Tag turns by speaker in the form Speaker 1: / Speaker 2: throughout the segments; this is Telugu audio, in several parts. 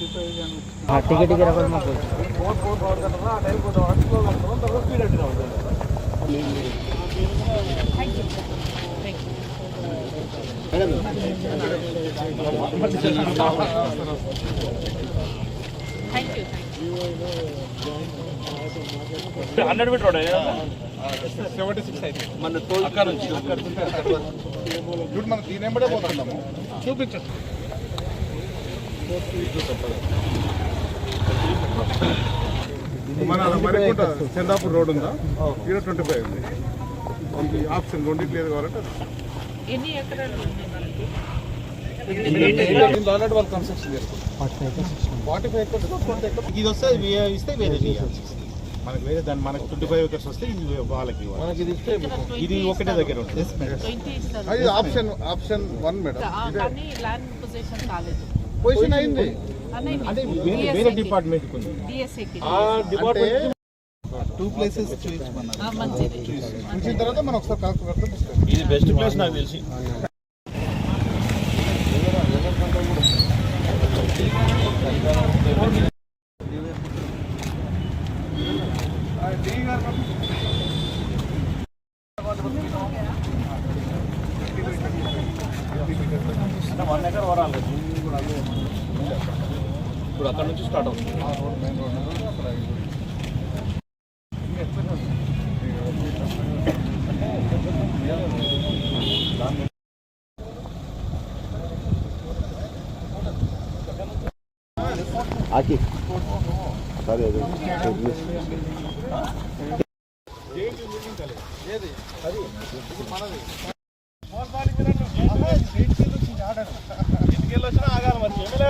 Speaker 1: Ticket
Speaker 2: hundred meter
Speaker 3: seventy six అయితే
Speaker 2: మన తోలు అక్కడ నుంచి.
Speaker 3: అక్కడ మనం దీని వెంబడే పోతున్నాము చూపించండి మన మరికుంట చందాపూర్ రోడ్ ఉందా ఇక్కడ ట్వంటీ ఫైవ్ ఉంది ఆప్షన్ రెండింటి లేదు కావాలంటే
Speaker 1: ఎన్ని ఎకరాలు ఉంది మనకి
Speaker 3: దీంట్లో ఆల్రెడీ వాళ్ళు కన్స్ట్రక్షన్ చేస్తారు ఫార్టీ ఫైవ్ ఎకర్స్ ఇది వస్తే ఇస్తే వేరే. మనకి వేరే దాన్ని మనకి ట్వంటీ ఫైవ్ ఎకర్స్ వస్తే ఇది వాళ్ళకి.
Speaker 1: ఇక్కడ
Speaker 3: ఇది
Speaker 1: 20
Speaker 3: ఒకటే దగ్గర ఉంటుంది option option one madam
Speaker 1: land position కాలేదు
Speaker 3: పొజిషన్ అయింది.
Speaker 1: అంటే
Speaker 3: వేరే డిపార్ట్మెంట్ టూ ప్లేసెస్ చూసిన తర్వాత మనం ఒకసారి కలెక్టర్
Speaker 2: ఇది బెస్ట్ ప్లేస్ నాకు తెలిసి. వన్ ఎకర్ వరాలి ఇప్పుడు అక్కడ నుంచి స్టార్ట్ అవుతుంది.
Speaker 4: ఆకి
Speaker 2: సరే ఏది అది మనది వచ్చినా ఆగాలి మరి ఎమ్మెల్యే గారు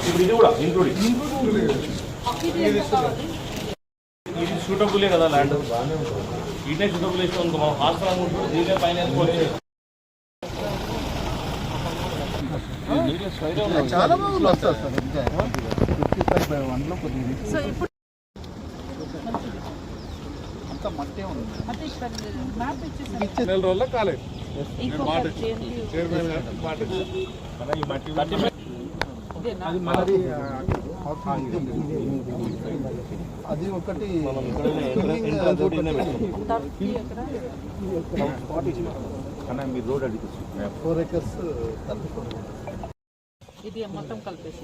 Speaker 2: ఇప్పుడు ఇది కూడా ఇంక్లూడింగ్ ఇది సూటబులే కదా ల్యాండ్ ఇదే సూటబుల్ ఇస్తాం ఇంకా మనం హాస్టల్ అనుకుంటున్నాం దీనికే పైన.
Speaker 3: చాలా బాగుంది వస్తారు సార్ ఇంకా ఫిఫ్టీ ఫైవ్ బై వన్లో కొద్దిగా
Speaker 1: సో ఇప్పుడు
Speaker 3: అంతా మట్టే ఉంది. నెల రోజుల్లో కాలేదు. చైర్మన్ గారు మాట ఇచ్చారు.
Speaker 2: మన ఈ మట్టి మట్టి
Speaker 1: ఇదేనా?
Speaker 3: మనది ఆ, ఇది ఉంది. అది ఒకటి
Speaker 2: మీరు రోడ్ అడిగి
Speaker 3: ఫోర్ ఎకర్స్
Speaker 1: ఇది మొత్తం కలిపేసి.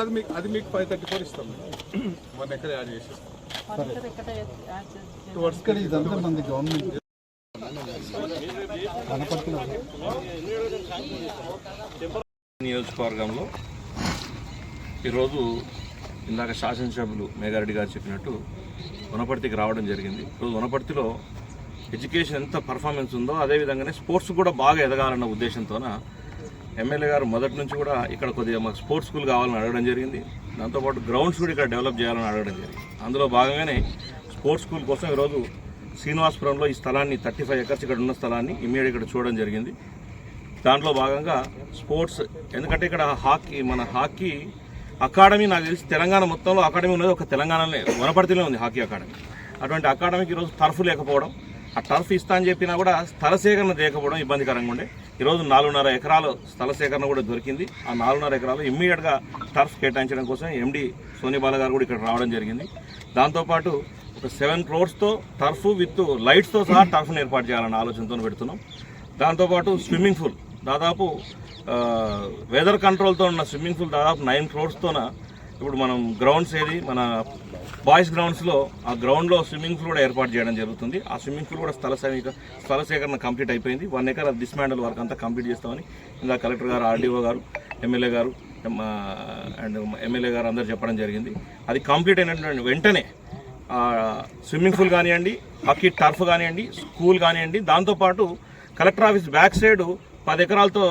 Speaker 3: అది మీకు అది మీకు ఫైవ్ థర్టీ ఫోర్ ఇస్తాం. వన్ ఎకర్ యాడ్ చేసేస్తాం. ఇక్కడ ఇదంతా మంది గవర్నమెంట్
Speaker 5: నియోజకవర్గంలో ఈరోజు ఇందాక శాసనసభ్యులు మేఘారెడ్డి గారు చెప్పినట్టు వనపర్తికి రావడం జరిగింది. ఈరోజు వనపర్తిలో ఎడ్యుకేషన్ ఎంత పర్ఫార్మెన్స్ ఉందో అదేవిధంగానే స్పోర్ట్స్ కూడా బాగా ఎదగాలన్న ఉద్దేశంతోన ఎమ్మెల్యే గారు మొదటి నుంచి కూడా ఇక్కడ కొద్దిగా మాకు స్పోర్ట్స్ స్కూల్ కావాలని అడగడం జరిగింది. దాంతోపాటు గ్రౌండ్స్ కూడా ఇక్కడ డెవలప్ చేయాలని అడగడం జరిగింది. అందులో భాగంగానే స్పోర్ట్స్ స్కూల్ కోసం ఈరోజు శ్రీనివాసపురంలో ఈ స్థలాన్ని థర్టీ ఫైవ్ ఎకర్స్ ఇక్కడ ఉన్న స్థలాన్ని ఇమీడియట్ ఇక్కడ చూడడం జరిగింది. దాంట్లో భాగంగా స్పోర్ట్స్ ఎందుకంటే ఇక్కడ హాకీ మన హాకీ అకాడమీ నాకు తెలిసి తెలంగాణ మొత్తంలో అకాడమీ ఉన్నది ఒక తెలంగాణలో వనపర్తిలో ఉంది హాకీ అకాడమీ. అటువంటి అకాడమీకి ఈరోజు టర్ఫ్ లేకపోవడం ఆ టర్ఫ్ ఇస్తా అని చెప్పినా కూడా స్థల సేకరణ లేకపోవడం ఇబ్బందికరంగా ఉండే. ఈరోజు నాలుగున్నర ఎకరాలు స్థల సేకరణ కూడా దొరికింది. ఆ నాలుగున్నర ఎకరాలు ఇమ్మీడియట్గా టర్ఫ్ కేటాయించడం కోసం ఎండి సోనిబాల గారు కూడా ఇక్కడ రావడం జరిగింది. దాంతోపాటు ఒక సెవెన్ క్రోర్స్తో టర్ఫ్ విత్ లైట్స్తో సహా టర్ఫ్ను ఏర్పాటు చేయాలన్న ఆలోచనతో పెడుతున్నాం. దాంతోపాటు స్విమ్మింగ్ పూల్ దాదాపు వెదర్ కంట్రోల్తో ఉన్న స్విమ్మింగ్ పూల్ దాదాపు నైన్ క్రోడ్స్తోన ఇప్పుడు మనం గ్రౌండ్స్ ఏది మన బాయ్స్ గ్రౌండ్స్లో ఆ గ్రౌండ్లో స్విమ్మింగ్ పూల్ కూడా ఏర్పాటు చేయడం జరుగుతుంది. ఆ స్విమ్మింగ్ పూల్ కూడా స్థల సమీక స్థల సేకరణ కంప్లీట్ అయిపోయింది. వన్ ఎకర్ డిస్మాండల్ వర్క్ అంతా కంప్లీట్ చేస్తామని ఇంకా కలెక్టర్ గారు ఆర్డీఓ గారు ఎమ్మెల్యే గారు అండ్ ఎమ్మెల్యే గారు అందరు చెప్పడం జరిగింది. అది కంప్లీట్ అయినటువంటి వెంటనే స్విమ్మింగ్ పూల్ కానివ్వండి హాకీ టర్ఫ్ కానివ్వండి స్కూల్ కానివ్వండి దాంతోపాటు కలెక్టర్ ఆఫీస్ బ్యాక్ సైడ్ పది ఎకరాలతో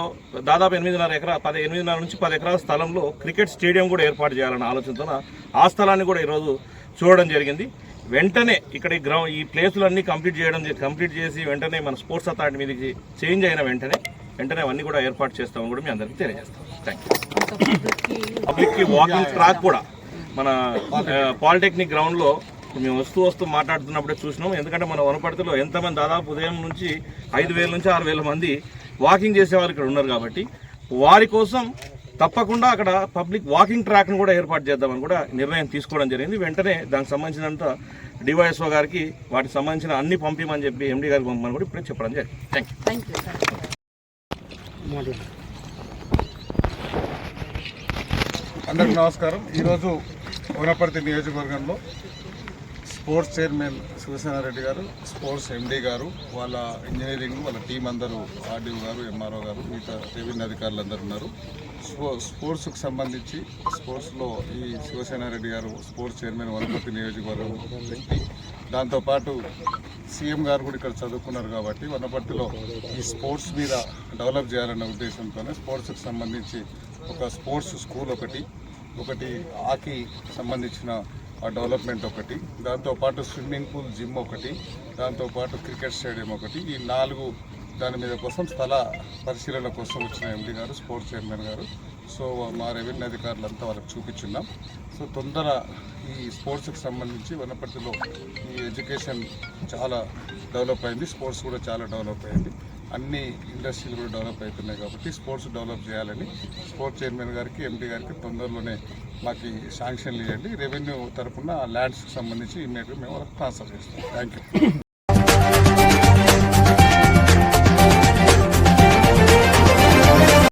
Speaker 5: దాదాపు ఎనిమిదిన్నర ఎకరా పది ఎనిమిదిన్నర నుంచి పది ఎకరాల స్థలంలో క్రికెట్ స్టేడియం కూడా ఏర్పాటు చేయాలన్న ఆలోచనతో ఆ స్థలాన్ని కూడా ఈరోజు చూడడం జరిగింది. వెంటనే ఇక్కడ ఈ గ్రౌండ్ ఈ ప్లేసులన్నీ కంప్లీట్ చేయడం కంప్లీట్ చేసి వెంటనే మన స్పోర్ట్స్ అథారిటీ మీదకి చేంజ్ అయిన వెంటనే వెంటనే అవన్నీ కూడా ఏర్పాటు చేస్తామని కూడా మీ అందరికీ తెలియజేస్తాం. థ్యాంక్ యూ
Speaker 1: పబ్లిక్కి
Speaker 5: వాకింగ్ ట్రాక్ కూడా మన పాలిటెక్నిక్ గ్రౌండ్లో మేము వస్తూ వస్తూ మాట్లాడుతున్నప్పుడే చూసినాం. ఎందుకంటే మన వనపర్తిలో ఎంతమంది దాదాపు ఉదయం నుంచి ఐదు వేల నుంచి ఆరు వేల మంది వాకింగ్ చేసేవారు ఇక్కడ ఉన్నారు కాబట్టి వారి కోసం తప్పకుండా అక్కడ పబ్లిక్ వాకింగ్ ట్రాక్ను కూడా ఏర్పాటు చేద్దామని కూడా నిర్ణయం తీసుకోవడం జరిగింది. వెంటనే దానికి సంబంధించినంత డివైఎస్ఓ గారికి వాటికి సంబంధించిన అన్ని పంపించమని చెప్పి ఎండి గారికి పంపమని కూడా ఇప్పుడే చెప్పడం జరిగింది. థ్యాంక్ యూ
Speaker 4: అందరికి నమస్కారం. ఈరోజు వనపర్తి నియోజకవర్గంలో స్పోర్ట్స్ చైర్మన్ శివసేనారెడ్డి గారు స్పోర్ట్స్ ఎండీ గారు వాళ్ళ ఇంజనీరింగ్ వాళ్ళ టీం అందరూ ఆర్డీఓ గారు ఎంఆర్ఓ గారు మిగతా రెవెన్యూ అధికారులు అందరూ ఉన్నారు. స్పో స్పోర్ట్స్కి సంబంధించి స్పోర్ట్స్లో ఈ శివసేనారెడ్డి గారు స్పోర్ట్స్ చైర్మన్ వనపర్తి నియోజకవర్గం వ్యక్తి దాంతోపాటు సీఎం గారు కూడా ఇక్కడ చదువుకున్నారు కాబట్టి వనపర్తిలో ఈ స్పోర్ట్స్ మీద డెవలప్ చేయాలన్న ఉద్దేశంతోనే స్పోర్ట్స్కి సంబంధించి ఒక స్పోర్ట్స్ స్కూల్ ఒకటి ఒకటి హాకీ సంబంధించిన డెవలప్మెంట్ ఒకటి దాంతోపాటు స్విమ్మింగ్ పూల్ జిమ్ ఒకటి దాంతోపాటు క్రికెట్ స్టేడియం ఒకటి. ఈ నాలుగు దాని మీద కోసం స్థల పరిశీలన కోసం వచ్చిన ఎండి గారు స్పోర్ట్స్ చైర్మన్ గారు. సో మా రెవెన్యూ అధికారులంతా వాళ్ళకి చూపించున్నాం. సో తొందర ఈ స్పోర్ట్స్కి సంబంధించి వనపర్తిలో ఈ ఎడ్యుకేషన్ చాలా డెవలప్ అయింది. స్పోర్ట్స్ కూడా చాలా డెవలప్ అయింది. అన్ని ఇండస్ట్రీలు కూడా డెవలప్ అవుతున్నాయి కాబట్టి స్పోర్ట్స్ డెవలప్ చేయాలని స్పోర్ట్స్ చైర్మన్ గారికి ఎండి గారికి తొందరలోనే మాకు శాంక్షన్ శాంక్షన్లు ఇవ్వండి రెవెన్యూ తరఫున ల్యాండ్స్కి సంబంధించి ఇమీడియట్గా మేము ట్రాన్స్ఫర్ చేస్తాం. Thank you